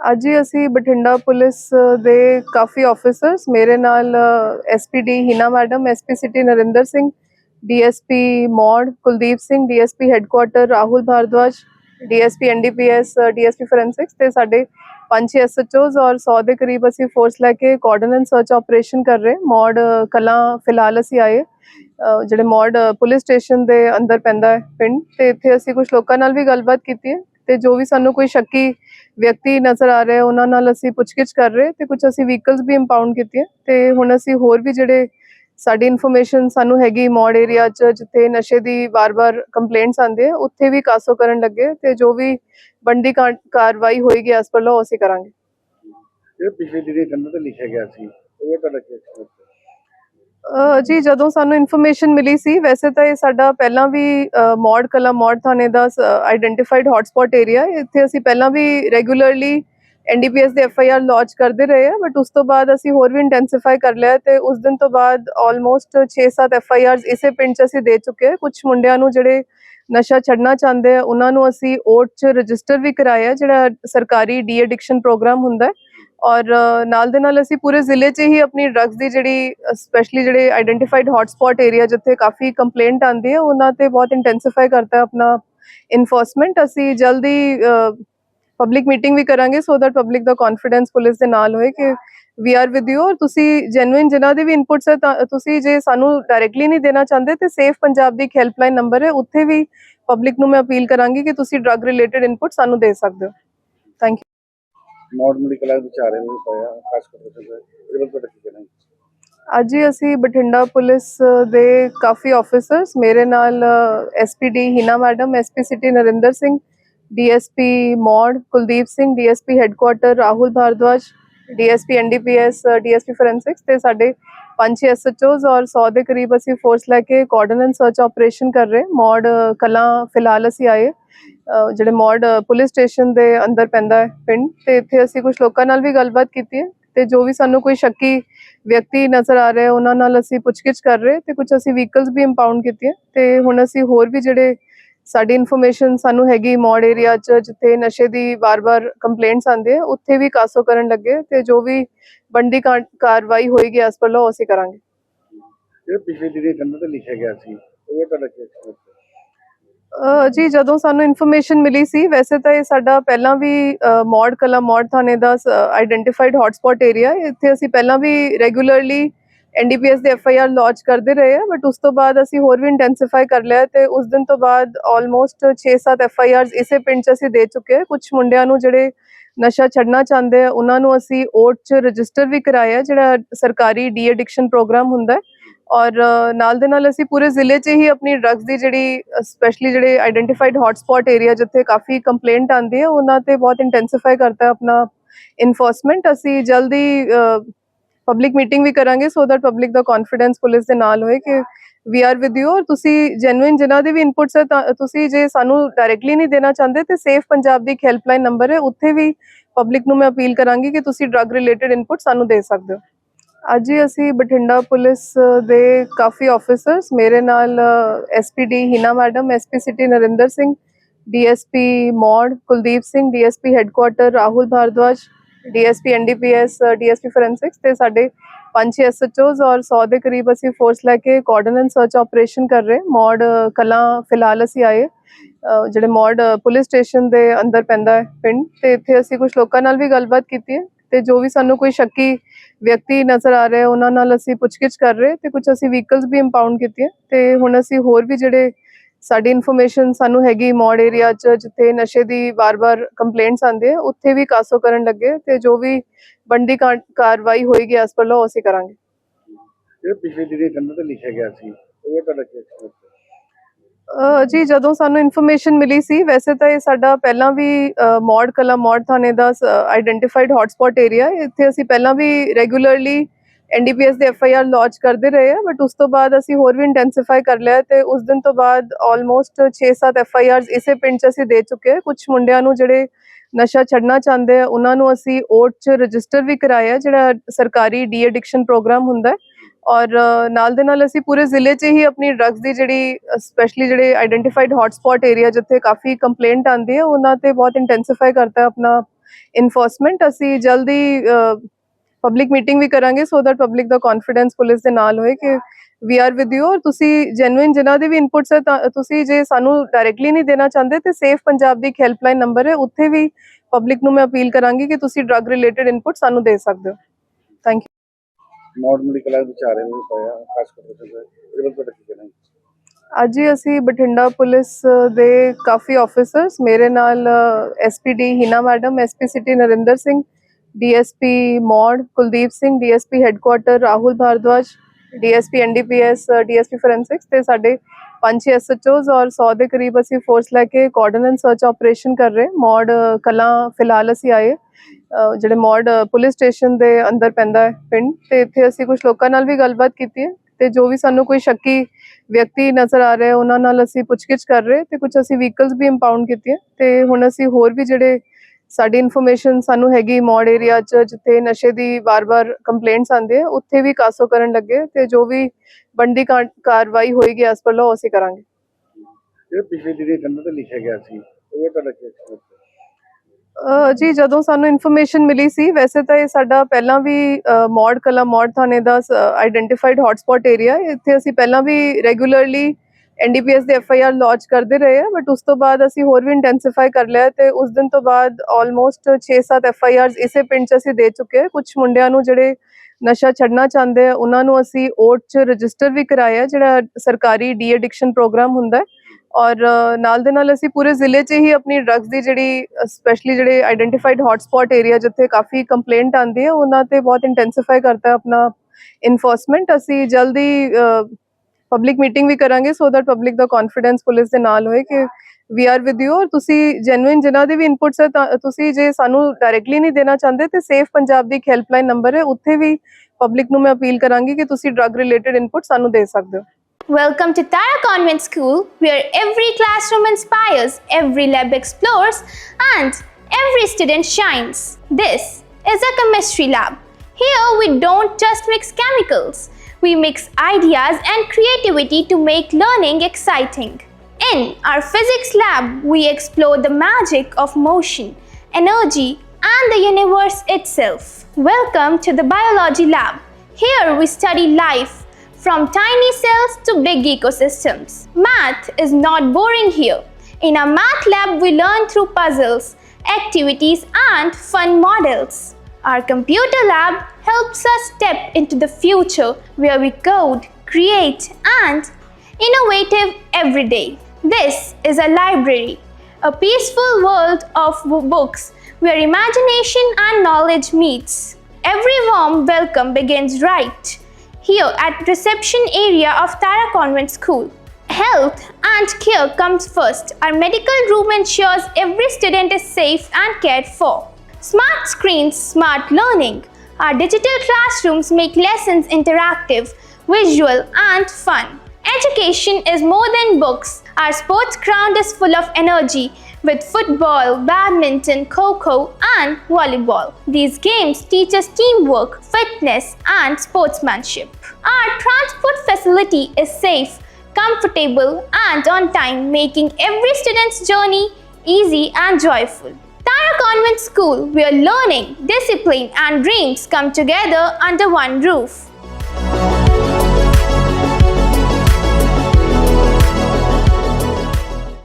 ਅੱਜ ਹੀ ਅਸੀਂ ਬਠਿੰਡਾ ਪੁਲਿਸ ਦੇ ਕਾਫੀ ਆਫੀਸਰਸ ਮੇਰੇ ਨਾਲ SPD Heena madam SP city Narinder Singh DSP Maur Kuldeep Singh DSP headquarter Rahul Bhardwaj DSP NDPS DSP forensics ਤੇ ਸਾਡੇ ਪੰਜ ਛੇ ਐਸਐਚਓਜ਼ ਔਰ 100 ਦੇ ਕਰੀਬ ਅਸੀਂ ਫੋਰਸ ਲੈ ਕੇ ਕੋਆਰਡੀਨੇਟ ਐਂਡ ਸਰਚ ਆਪਰੇਸ਼ਨ ਕਰ ਰਹੇ। ਮੌੜ ਅ, ਕਲਾਂ ਫਿਲਹਾਲ ਅਸੀਂ ਆਏ ਜਿਹੜੇ ਮੌੜ ਪੁਲਿਸ ਸਟੇਸ਼ਨ ਦੇ ਅੰਦਰ ਪੈਂਦਾ ਹੈ ਪਿੰਡ ਤੇ ਇੱਥੇ ਅਸੀਂ ਕੁਝ ਲੋਕਾਂ ਨਾਲ ਵੀ ਗੱਲਬਾਤ ਕੀਤੀ ਹੈ। ਤੇ ਜੋ ਵੀ ਸਾਨੂੰ ਕੋਈ ਸ਼ੱਕੀ ਵਿਅਕਤੀ ਨਜ਼ਰ ਆ ਰਹੇ ਉਹਨਾਂ ਨਾਲ ਅਸੀਂ ਪੁੱਛਗਿੱਛ ਕਰ ਰਹੇ ਤੇ ਕੁਝ ਅਸੀਂ ਵਹੀਕਲਸ ਵੀ ਇੰਪਾਊਂਡ ਕੀਤੀਆਂ ਤੇ ਹੁਣ ਅਸੀਂ ਹੋਰ ਵੀ ਜਿਹੜੇ ਸਾਡੀ ਇਨਫੋਰਮੇਸ਼ਨ ਸਾਨੂੰ ਹੈਗੀ ਮੌੜ ਏਰੀਆ 'ਚ, ਜਿੱਥੇ ਨਸ਼ੇ ਦੀ ਵਾਰ-ਵਾਰ ਕੰਪਲੇਂਟਸ ਆਉਂਦੇ ਆ, ਉੱਥੇ ਵੀ ਕਾਸੋ ਕਰਨ ਲੱਗੇ ਤੇ ਜੋ ਵੀ ਬੰਦੀ ਕਾਰਵਾਈ ਹੋਏਗੀ ਐਸ ਪਰ ਲੋ ਅਸੀਂ ਕਰਾਂਗੇ। ਇਹ ਪਿਛਲੇ ਦਿਨੀ ਕੰਧ ਤੇ ਲਿਖਿਆ ਗਿਆ ਸੀ, ਉਹ ਤੁਹਾਡਾ ਕੀ ਜੀ, ਜਦੋਂ ਸਾਨੂੰ ਇਨਫੋਰਮੇਸ਼ਨ ਮਿਲੀ ਸੀ, ਵੈਸੇ ਤਾਂ ਇਹ ਸਾਡਾ ਪਹਿਲਾਂ ਵੀ ਮੌੜ ਕਲਾ, ਮੌੜ ਥਾਣੇ ਦਾ ਆਈਡੈਂਟੀਫਾਈਡ ਹੌਟਸਪੌਟ ਏਰੀਆ ਇੱਥੇ ਅਸੀਂ ਪਹਿਲਾਂ ਵੀ ਰੈਗੂਲਰਲੀ ਐਨਡੀਪੀਐਸ ਦੇ ਐਫਆਈਆਰ ਲਾਂਚ ਕਰਦੇ ਰਹੇ ਆ ਬਟ ਉਸ ਤੋਂ ਬਾਅਦ ਅਸੀਂ ਹੋਰ ਵੀ ਇੰਟੈਂਸੀਫਾਈ ਕਰ ਲਿਆ ਤੇ ਉਸ ਦਿਨ ਤੋਂ ਬਾਅਦ ਆਲਮੋਸਟ 6-7 ਐਫਆਈਆਰਸ ਇਸੇ ਪਿੰਡ 'ਚ ਅਸੀਂ ਦੇ ਚੁੱਕੇ ਹਾਂ। ਕੁਝ ਮੁੰਡਿਆਂ ਨੂੰ ਜਿਹੜੇ ਨਸ਼ਾ ਛੱਡਣਾ ਚਾਹੁੰਦੇ ਆ, ਉਹਨਾਂ ਨੂੰ ਅਸੀਂ ਓਟ 'ਚ ਰਜਿਸਟਰ ਵੀ ਕਰਾਇਆ ਜਿਹੜਾ ਸਰਕਾਰੀ ਡੀ ਐਡਿਕਸ਼ਨ ਪ੍ਰੋਗਰਾਮ ਹੁੰਦਾ ਹੈ। ਔਰ ਨਾਲ ਦੇ ਨਾਲ ਅਸੀਂ ਪੂਰੇ ਜ਼ਿਲ੍ਹੇ 'ਚ ਹੀ ਆਪਣੀ ਡਰੱਗਸ ਦੀ ਜਿਹੜੀ ਸਪੈਸ਼ਲੀ ਜਿਹੜੇ ਆਈਡੈਂਟੀਫਾਈਡ ਹੌਟਸਪੌਟ ਏਰੀਆ ਜਿੱਥੇ ਕਾਫੀ ਕੰਪਲੇਂਟ ਆਉਂਦੀ ਹੈ, ਉਹਨਾਂ ਤੇ ਬਹੁਤ ਇੰਟੈਂਸੀਫਾਈ ਕਰਤਾ ਆਪਣਾ ਇਨਫੋਰਸਮੈਂਟ ਅਸੀਂ ਜਲਦੀ ਪਬਲਿਕ ਮੀਟਿੰਗ ਵੀ ਕਰਾਂਗੇ ਸੋ ਦੈਟ ਪਬਲਿਕ ਦਾ ਕੌਨਫੀਡੈਂਸ ਪੁਲਿਸ ਦੇ ਨਾਲ ਹੋਏ ਕਿ ਵੀ ਆਰ ਵਿਦ ਯੂ ਔਰ ਤੁਸੀਂ ਜੈਨੂਇਨ ਜਿਨ੍ਹਾਂ ਦੇ ਵੀ ਇਨਪੁਟਸ ਹੈ ਤਾਂ, ਤੁਸੀਂ ਜੇ ਸਾਨੂੰ ਡਾਇਰੈਕਟਲੀ ਨਹੀਂ ਦੇਣਾ ਚਾਹੁੰਦੇ ਤੇ ਸੇਫ ਪੰਜਾਬ ਦੀ ਇੱਕ ਹੈਲਪਲਾਈਨ ਨੰਬਰ ਹੈ, ਉੱਥੇ ਵੀ ਪਬਲਿਕ ਨੂੰ ਮੈਂ ਅਪੀਲ ਕਰਾਂਗੀ ਕਿ ਤੁਸੀਂ ਡਰੱਗ ਰਿਲੇਟਡ ਇਨਪੁਟ ਸਾਨੂੰ ਦੇ ਸਕਦੇ ਹੋ। ਥੈਂਕ ਯੂ ਮੌੜ ਮੈਡੀਕਲ ਵਿੱਚ ਆ ਰਹੇ ਨੇ ਪਾਇਆ ਖਾਸ ਕਰਕੇ ਇਹਦੇ ਬਾਰੇ ਤੁਹਾਡਾ ਕੀ ਕਹਿਣਾ ਹੈ ਅੱਜ ਹੀ ਅਸੀਂ ਬਠਿੰਡਾ ਪੁਲਿਸ ਦੇ ਕਾਫੀ ਆਫੀਸਰਸ ਮੇਰੇ ਨਾਲ SPD Heena madam SP city Narinder Singh DSP Maur, Kuldeep Singh DSP headquarter Rahul Bhardwaj DSP NDPS DSP forensics ਤੇ ਸਾਡੇ ਪੰਜ ਛੇ ਐਸਐਚਓਜ਼ ਔਰ 100 ਦੇ ਕਰੀਬ ਅਸੀਂ ਫੋਰਸ ਲੈ ਕੇ ਕੋਆਰਡੀਨੇਟ ਸਰਚ ਆਪਰੇਸ਼ਨ ਕਰ ਰਹੇ। ਮੌੜ ਅ, ਕਲਾਂ ਫਿਲਹਾਲ ਅਸੀਂ ਆਏ। ਜਿਹੜੇ ਮੌੜ ਪੁਲਿਸ ਸਟੇਸ਼ਨ ਦੇ ਅੰਦਰ ਪੈਂਦਾ ਹੈ ਪਿੰਡ ਤੇ ਇੱਥੇ ਅਸੀਂ ਕੁਝ ਲੋਕਾਂ ਨਾਲ ਵੀ ਗੱਲਬਾਤ ਕੀਤੀ ਹੈ। ਤੇ ਜੋ ਵੀ ਸਾਨੂੰ ਕੋਈ ਸ਼ੱਕੀ ਵਿਅਕਤੀ ਨਜ਼ਰ ਆ ਰਹੇ ਉਹਨਾਂ ਨਾਲ ਅਸੀਂ ਪੁੱਛਗਿੱਛ ਕਰ ਰਹੇ ਤੇ ਕੁਝ ਅਸੀਂ ਵਹੀਕਲਸ ਵੀ ਇੰਪਾਊਂਡ ਕੀਤੀਆਂ। ਤੇ ਹੁਣ ਅਸੀਂ ਹੋਰ ਵੀ ਜਿਹੜੇ ਸਾਡੀ ਇਨਫੋਰਮੇਸ਼ਨ ਸਾਨੂੰ ਹੈਗੀ ਮੌੜ ਏਰੀਆ 'ਚ ਜਿੱਥੇ ਨਸ਼ੇ ਦੀ ਵਾਰ-ਵਾਰ ਕੰਪਲੇਂਟਸ ਆਉਂਦੇ ਆ ਉੱਥੇ ਵੀ ਕਾਸੋ ਕਰਨ ਲੱਗੇ ਤੇ ਜੋ ਵੀ ਬੰਦੀ ਕਾਰਵਾਈ ਹੋਏਗੀ ਐਸ ਪਰ ਲੋ ਅਸੀਂ ਕਰਾਂਗੇ ਇਹ ਪਿਛਲੇ ਦਿਨੀ ਕੰਧ ਤੇ ਲਿਖਿਆ ਗਿਆ ਸੀ ਉਹ ਤੁਹਾਡਾ ਕੀ experience ਹੈ? ਅਹ ਜੀ ਜਦੋਂ ਸਾਨੂੰ ਇਨਫੋਰਮੇਸ਼ਨ ਮਿਲੀ ਸੀ ਵੈਸੇ ਤਾਂ ਇਹ ਸਾਡਾ ਪਹਿਲਾਂ ਵੀ ਮੌੜ ਕਲਾ ਮੌੜ ਥਾਣੇ ਦਾ ਆਈਡੈਂਟੀਫਾਈਡ ਹੌਟਸਪੌਟ ਏਰੀਆ ਇੱਥੇ ਅਸੀਂ ਪਹਿਲਾਂ ਵੀ ਰੈਗੂਲਰਲੀ ਐਨਡੀਪੀਐਸ ਦੇ ਐਫਆਈਆਰ ਲਾਂਚ ਕਰਦੇ ਰਹੇ ਆ ਬਟ ਉਸ ਤੋਂ ਬਾਅਦ ਅਸੀਂ ਹੋਰ ਵੀ ਇੰਟੈਂਸੀਫਾਈ ਕਰ ਲਿਆ ਤੇ ਉਸ ਦਿਨ ਤੋਂ ਬਾਅਦ ਆਲਮੋਸਟ 6-7 ਐਫਆਈਆਰਸ ਇਸੇ ਪਿੰਡ 'ਚ ਅਸੀਂ ਦੇ ਚੁੱਕੇ ਹਾਂ ਕੁਝ ਮੁੰਡਿਆਂ ਨੂੰ ਜਿਹੜੇ ਨਸ਼ਾ ਛੱਡਣਾ ਚਾਹੁੰਦੇ ਆ, ਉਹਨਾਂ ਨੂੰ ਅਸੀਂ ਓਟ 'ਚ ਰਜਿਸਟਰ ਵੀ ਕਰਾਇਆ ਜਿਹੜਾ ਸਰਕਾਰੀ ਡੀ ਐਡਿਕਸ਼ਨ ਪ੍ਰੋਗਰਾਮ ਹੁੰਦਾ ਹੈ। ਔਰ ਨਾਲ ਦੇ ਨਾਲ ਅਸੀਂ ਪੂਰੇ ਜ਼ਿਲ੍ਹੇ 'ਚ ਹੀ ਆਪਣੀ ਡਰੱਗਸ ਦੀ ਜਿਹੜੀ ਸਪੈਸ਼ਲੀ ਜਿਹੜੇ ਆਈਡੈਂਟੀਫਾਈਡ ਹੌਟਸਪੌਟ ਏਰੀਆ ਜਿੱਥੇ ਕਾਫੀ ਕੰਪਲੇਂਟ ਆਉਂਦੀ ਹੈ, ਉਹਨਾਂ ਤੇ ਬਹੁਤ ਇੰਟੈਂਸੀਫਾਈ ਕਰਤਾ ਆਪਣਾ ਇਨਫੋਰਸਮੈਂਟ ਅਸੀਂ ਜਲਦੀ ਪਬਲਿਕ ਮੀਟਿੰਗ ਵੀ ਕਰਾਂਗੇ ਸੋ ਦੈਟ ਪਬਲਿਕ ਦਾ ਕੌਨਫੀਡੈਂਸ ਪੁਲਿਸ ਦੇ ਨਾਲ ਹੋਏ ਕਿ ਵੀ ਆਰ ਵਿਦ ਯੂ ਔਰ ਤੁਸੀਂ ਜੈਨੂਇਨ ਜਿਨ੍ਹਾਂ ਦੇ ਵੀ ਇਨਪੁਟਸ ਹੈ ਤਾਂ ਤੁਸੀਂ ਜੇ ਸਾਨੂੰ ਡਾਇਰੈਕਟਲੀ ਨਹੀਂ ਦੇਣਾ ਚਾਹੁੰਦੇ ਤੇ ਸੇਫ ਪੰਜਾਬ ਦੀ ਇੱਕ ਹੈਲਪਲਾਈਨ ਨੰਬਰ ਹੈ, ਉੱਥੇ ਵੀ ਪਬਲਿਕ ਨੂੰ ਮੈਂ ਅਪੀਲ ਕਰਾਂਗੀ ਕਿ ਤੁਸੀਂ ਡਰੱਗ ਰਿਲੇਟਡ ਇਨਪੁਟ ਸਾਨੂੰ ਦੇ ਸਕਦੇ ਹੋ। ਅੱਜ ਹੀ ਅਸੀਂ ਬਠਿੰਡਾ ਪੁਲਿਸ ਦੇ ਕਾਫੀ ਆਫੀਸਰਸ ਮੇਰੇ ਨਾਲ SPD Heena madam SP city Narinder Singh DSP Maur, Kuldeep Singh DSP headquarter Rahul Bhardwaj DSP NDPS DSP forensics ਤੇ ਸਾਡੇ ਪੰਜ ਛੇ ਐਸਐਚਓਜ਼ ਔਰ 100 ਦੇ ਕਰੀਬ ਅਸੀਂ ਫੋਰਸ ਲੈ ਕੇ ਕੋਆਰਡੀਨੇਟ ਸਰਚ ਆਪਰੇਸ਼ਨ ਕਰ ਰਹੇ ਮੌੜ ਅ, ਕਲਾਂ ਫਿਲਹਾਲ ਅਸੀਂ ਆਏ ਜਿਹੜੇ ਮੌੜ ਪੁਲਿਸ ਸਟੇਸ਼ਨ ਦੇ ਅੰਦਰ ਪੈਂਦਾ ਹੈ ਪਿੰਡ ਤੇ ਇੱਥੇ ਅਸੀਂ ਕੁਝ ਲੋਕਾਂ ਨਾਲ ਵੀ ਗੱਲਬਾਤ ਕੀਤੀ ਹੈ ਤੇ ਜੋ ਵੀ ਸਾਨੂੰ ਕੋਈ ਸ਼ੱਕੀ ਵਿਅਕਤੀ ਨਜ਼ਰ ਆ ਰਹੇ ਉਹਨਾਂ ਨਾਲ ਅਸੀਂ ਪੁੱਛਗਿੱਛ ਕਰ ਰਹੇ ਤੇ ਕੁਝ ਅਸੀਂ ਵਹੀਕਲਸ ਵੀ ਇੰਪਾਊਂਡ ਕੀਤੀਆਂ ਤੇ ਹੁਣ ਅਸੀਂ ਹੋਰ ਵੀ ਜਿਹੜੇ ਸਾਡੀ ਇਨਫੋਰਮੇਸ਼ਨ ਸਾਨੂੰ ਹੈਗੀ ਮੌੜ ਏਰੀਆ 'ਚ ਜਿੱਥੇ ਨਸ਼ੇ ਦੀ ਵਾਰ-ਵਾਰ ਕੰਪਲੇਂਟਸ ਆਉਂਦੇ ਆ ਉੱਥੇ ਵੀ ਕਾਸੋ ਕਰਨ ਲੱਗੇ ਤੇ ਜੋ ਵੀ ਬੰਦੀ ਕਾਰਵਾਈ ਹੋਏਗੀ ਐਸ ਪਰ ਲੋ ਅਸੀਂ ਕਰਾਂਗੇ। ਇਹ ਪਿਛਲੇ ਦਿਨੀ ਕੰਧ ਤੇ ਲਿਖਿਆ ਗਿਆ ਸੀ। ਉਹ ਤੁਹਾਡਾ ਕੀ experience ਹੈ? ਅਹ ਜੀ ਜਦੋਂ ਸਾਨੂੰ ਇਨਫੋਰਮੇਸ਼ਨ ਮਿਲੀ ਸੀ ਵੈਸੇ ਤਾਂ ਇਹ ਸਾਡਾ ਪਹਿਲਾਂ ਵੀ ਮੌੜ ਕਲਾ ਮੌੜ ਥਾਣੇ ਦਾ ਆਈਡੈਂਟੀਫਾਈਡ ਹੌਟਸਪੌਟ ਏਰੀਆ ਇੱਥੇ ਅਸੀਂ ਪਹਿਲਾਂ ਵੀ ਰੈਗੂਲਰਲੀ ਐਨਡੀਪੀਐਸ ਦੇ ਐਫਆਈਆਰ ਲਾਂਚ ਕਰਦੇ ਰਹੇ ਆ ਬਟ ਉਸ ਤੋਂ ਬਾਅਦ ਅਸੀਂ ਹੋਰ ਵੀ ਇੰਟੈਂਸੀਫਾਈ ਕਰ ਲਿਆ ਤੇ ਉਸ ਦਿਨ ਤੋਂ ਬਾਅਦ ਆਲਮੋਸਟ 6-7 ਐਫਆਈਆਰਸ ਇਸੇ ਪਿੰਡ 'ਚ ਅਸੀਂ ਦੇ ਚੁੱਕੇ ਹਾਂ। ਕੁਝ ਮੁੰਡਿਆਂ ਨੂੰ ਜਿਹੜੇ ਨਸ਼ਾ ਛੱਡਣਾ ਚਾਹੁੰਦੇ ਆ, ਉਹਨਾਂ ਨੂੰ ਅਸੀਂ ਓਟ 'ਚ ਰਜਿਸਟਰ ਵੀ ਕਰਾਇਆ ਜਿਹੜਾ ਸਰਕਾਰੀ ਡੀ ਐਡਿਕਸ਼ਨ ਪ੍ਰੋਗਰਾਮ ਹੁੰਦਾ ਔਰ ਨਾਲ ਦੇ ਨਾਲ ਅਸੀਂ ਪੂਰੇ ਜ਼ਿਲ੍ਹੇ 'ਚ ਹੀ ਆਪਣੀ ਡਰੱਗਸ ਦੀ ਜਿਹੜੀ ਸਪੈਸ਼ਲੀ ਜਿਹੜੇ ਆਈਡੈਂਟੀਫਾਈਡ ਹੌਟਸਪੌਟ ਏਰੀਆ ਜਿੱਥੇ ਕਾਫੀ ਕੰਪਲੇਂਟ ਆਉਂਦੀ ਹੈ, ਉਹਨਾਂ ਤੇ ਬਹੁਤ ਇੰਟੈਂਸੀਫਾਈ ਕਰਤਾ ਆਪਣਾ ਇਨਫੋਰਸਮੈਂਟ ਅਸੀਂ ਜਲਦੀ ਪਬਲਿਕ ਮੀਟਿੰਗ ਵੀ ਕਰਾਂਗੇ ਸੋ ਦੈਟ ਪਬਲਿਕ ਦਾ ਕੌਨਫੀਡੈਂਸ ਪੁਲਿਸ ਦੇ ਨਾਲ ਹੋਏ ਕਿ ਵੀ ਆਰ ਵਿਦ ਯੂ ਔਰ ਤੁਸੀਂ ਜੈਨੂਇਨ ਜਿਨ੍ਹਾਂ ਦੇ ਵੀ ਇਨਪੁਟਸ ਹੈ ਤੁਸੀਂ ਜੇ ਸਾਨੂੰ ਡਾਇਰੈਕਟਲੀ ਨਹੀਂ ਦੇਣਾ ਚਾਹੁੰਦੇ ਤੇ ਸੇਫ ਪੰਜਾਬ ਦੀ ਇੱਕ ਹੈਲਪਲਾਈਨ ਨੰਬਰ ਹੈ ਉੱਥੇ ਵੀ ਪਬਲਿਕ ਨੂੰ ਮੈਂ ਅਪੀਲ ਕਰਾਂਗੀ ਕਿ ਤੁਸੀਂ ਡਰੱਗ ਰਿਲੇਟਡ ਇਨਪੁਟ ਸਾਨੂੰ ਦੇ ਸਕਦੇ ਹੋ। ਥੈਂਕ ਯੂ ਮੌਡ ਮੈਡੀਕਲ ਆ ਰਹੇ ਨੇ ਪਾਇਆ ਖਾਸ ਕਰਕੇ ਇਹਦੇ ਬਾਰੇ ਤੁਹਾਡਾ ਕੀ ਕਹਿਣਾ ਅੱਜ ਹੀ ਅਸੀਂ ਬਠਿੰਡਾ ਪੁਲਿਸ ਦੇ ਕਾਫੀ ਆਫੀਸਰਸ ਮੇਰੇ ਨਾਲ SPD Hina madam SP city Narinder Singh DSP Maur, Kuldeep Singh, DSP headquarter Rahul Bhardwaj, DSP NDPS DSP forensics ਤੇ ਸਾਡੇ ਪੰਜ ਛੇ ਐਸਐਚਓਜ਼ ਔਰ 100 ਦੇ ਕਰੀਬ ਅਸੀਂ ਫੋਰਸ ਲੈ ਕੇ ਕੋਆਰਡਨ ਸਰਚ ਆਪਰੇਸ਼ਨ ਕਰ ਰਹੇ। ਮੌੜ, ਕਲਾਂ ਫਿਲਹਾਲ ਅਸੀਂ ਆਏ। ਜਿਹੜੇ ਮੌੜ ਪੁਲਿਸ ਸਟੇਸ਼ਨ ਦੇ ਅੰਦਰ ਪੈਂਦਾ ਹੈ ਪਿੰਡ ਤੇ ਇੱਥੇ ਅਸੀਂ ਕੁਝ ਲੋਕਾਂ ਨਾਲ ਵੀ ਗੱਲਬਾਤ ਕੀਤੀ ਹੈ ਤੇ ਜੋ ਵੀ ਸਾਨੂੰ ਕੋਈ ਸ਼ੱਕੀ ਵਿਅਕਤੀ ਨਜ਼ਰ ਆ ਰਿਹਾ ਉਹਨਾਂ ਨਾਲ ਅਸੀਂ ਪੁੱਛਗਿੱਛ ਕਰ ਰਹੇ ਤੇ ਕੁਝ ਅਸੀਂ ਵਹੀਕਲਸ ਵੀ ਇੰਪਾਊਂਡ ਕੀਤੀਆਂ ਤੇ ਹੁਣ ਅਸੀਂ ਹੋਰ ਵੀ ਜਿਹੜੇ ਸਾਡੀ ਇਨਫੋਰਮੇਸ਼ਨ ਸਾਨੂੰ ਹੈਗੀ ਮੌੜ ਏਰੀਆ 'ਚ ਜਿੱਥੇ ਨਸ਼ੇ ਦੀ ਵਾਰ-ਵਾਰ ਕੰਪਲੇਂਟਸ ਆਉਂਦੇ ਆ ਉੱਥੇ ਵੀ ਕਾਸੋ ਕਰਨ ਲੱਗੇ ਤੇ ਜੋ ਵੀ ਬੰਦੀ ਕਾਰਵਾਈ ਹੋਏਗੀ ਐਸ ਪਰ ਲਾਅ ਅਸੀਂ ਕਰਾਂਗੇ ਇਹ ਪਿਛਲੇ ਦਿਨੀ ਤੇ ਲਿਖਿਆ ਗਿਆ ਸੀ ਉਹ ਤੁਹਾਡਾ ਕੀ experience ਹੈ? ਅਹ ਜੀ ਜਦੋਂ ਸਾਨੂੰ ਇਨਫੋਰਮੇਸ਼ਨ ਮਿਲੀ ਸੀ ਵੈਸੇ ਤਾਂ ਇਹ ਸਾਡਾ ਪਹਿਲਾਂ ਵੀ ਮੌੜ ਕਲਾ ਮੌੜ ਥਾਣੇ ਦਾ ਆਈਡੈਂਟੀਫਾਈਡ ਹੌਟਸਪੌਟ ਏਰੀਆ ਇੱਥੇ ਅਸੀਂ ਪਹਿਲਾਂ ਵੀ ਰੈਗੂਲਰਲੀ ਐਨਡੀਪੀਐਸ ਦੇ ਐਫਆਈਆਰ ਲਾਂਚ ਕਰਦੇ ਰਹੇ ਆ ਬਟ ਉਸ ਤੋਂ ਬਾਅਦ ਅਸੀਂ ਹੋਰ ਵੀ ਇੰਟੈਂਸੀਫਾਈ ਕਰ ਲਿਆ ਤੇ ਉਸ ਦਿਨ ਤੋਂ ਬਾਅਦ ਆਲਮੋਸਟ 6-7 ਐਫਆਈਆਰਸ ਇਸੇ ਪਿੰਡ 'ਚ ਅਸੀਂ ਦੇ ਚੁੱਕੇ ਹਾਂ। ਕੁਝ ਮੁੰਡਿਆਂ ਨੂੰ ਜਿਹੜੇ ਨਸ਼ਾ ਛੱਡਣਾ ਚਾਹੁੰਦੇ ਆ, ਉਹਨਾਂ ਨੂੰ ਅਸੀਂ ਓਟ 'ਚ ਰਜਿਸਟਰ ਵੀ ਕਰਾਇਆ, ਜਿਹੜਾ ਸਰਕਾਰੀ ਡੀ ਐਡਿਕਸ਼ਨ ਪ੍ਰੋਗਰਾਮ ਹੁੰਦਾ ਔਰ ਨਾਲ ਦੇ ਨਾਲ ਅਸੀਂ ਪੂਰੇ ਜ਼ਿਲ੍ਹੇ 'ਚ ਹੀ ਆਪਣੀ ਡਰੱਗਸ ਦੀ ਜਿਹੜੀ ਸਪੈਸ਼ਲੀ ਜਿਹੜੇ ਆਈਡੈਂਟੀਫਾਈਡ ਹੌਟਸਪੌਟ ਏਰੀਆ ਜਿੱਥੇ ਕਾਫੀ ਕੰਪਲੇਂਟ ਆਉਂਦੀ ਹੈ, ਉਹਨਾਂ ਤੇ ਬਹੁਤ ਇੰਟੈਂਸੀਫਾਈ ਕਰਤਾ ਆਪਣਾ ਇਨਫੋਰਸਮੈਂਟ ਅਸੀਂ ਜਲਦੀ ਪਬਲਿਕ ਮੀਟਿੰਗ ਵੀ ਕਰਾਂਗੇ ਸੋ ਦੈਟ ਪਬਲਿਕ ਦਾ ਕੌਨਫੀਡੈਂਸ ਪੁਲਿਸ ਦੇ ਨਾਲ ਹੋਏ ਕਿ ਵੀ ਆਰ ਵਿਦ ਯੂ ਔਰ ਤੁਸੀਂ ਜੈਨੂਇਨ ਜਿਨ੍ਹਾਂ ਦੇ ਵੀ ਇਨਪੁਟਸ ਹੈ ਤਾਂ ਤੁਸੀਂ ਜੇ ਸਾਨੂੰ ਡਾਇਰੈਕਟਲੀ ਨਹੀਂ ਦੇਣਾ ਚਾਹੁੰਦੇ ਤੇ ਸੇਫ ਪੰਜਾਬ ਦੀ ਇੱਕ ਹੈਲਪਲਾਈਨ ਨੰਬਰ ਹੈ ਉੱਥੇ ਵੀ ਪਬਲਿਕ ਨੂੰ ਮੈਂ ਅਪੀਲ ਕਰਾਂਗੀ ਕਿ ਤੁਸੀਂ ਡਰੱਗ ਰਿਲੇਟਡ ਇਨਪੁਟ ਸਾਨੂੰ ਦੇ ਸਕਦੇ ਹੋ Welcome to Tara Convent School, where every classroom inspires, every lab explores, and every student shines. This is a chemistry lab. Here we don't just mix chemicals, we mix ideas and creativity to make learning exciting. In our physics lab, we explore the magic of motion, energy, and the universe itself. Welcome to the biology lab. Here we study life from tiny cells to big ecosystems. Math is not boring here. In our math lab, we learn through puzzles, activities, and fun models. Our computer lab helps us step into the future where we code, create, and innovative every day. This is a library, a peaceful world of books where imagination and knowledge meets. Every warm welcome begins right here at reception area of Tara Convent School. Health and care comes first. Our medical room ensures every student is safe and cared for. Smart screens, smart learning. Our digital classrooms make lessons interactive, visual, and fun. Education is more than books. Our sports ground is full of energy with football, badminton, kho and volleyball. These games teach us teamwork, fitness, and sportsmanship. Our transport facility is safe, comfortable, and on time, making every student's journey easy and joyful. Convent School, where learning, discipline, and dreams come together under one roof.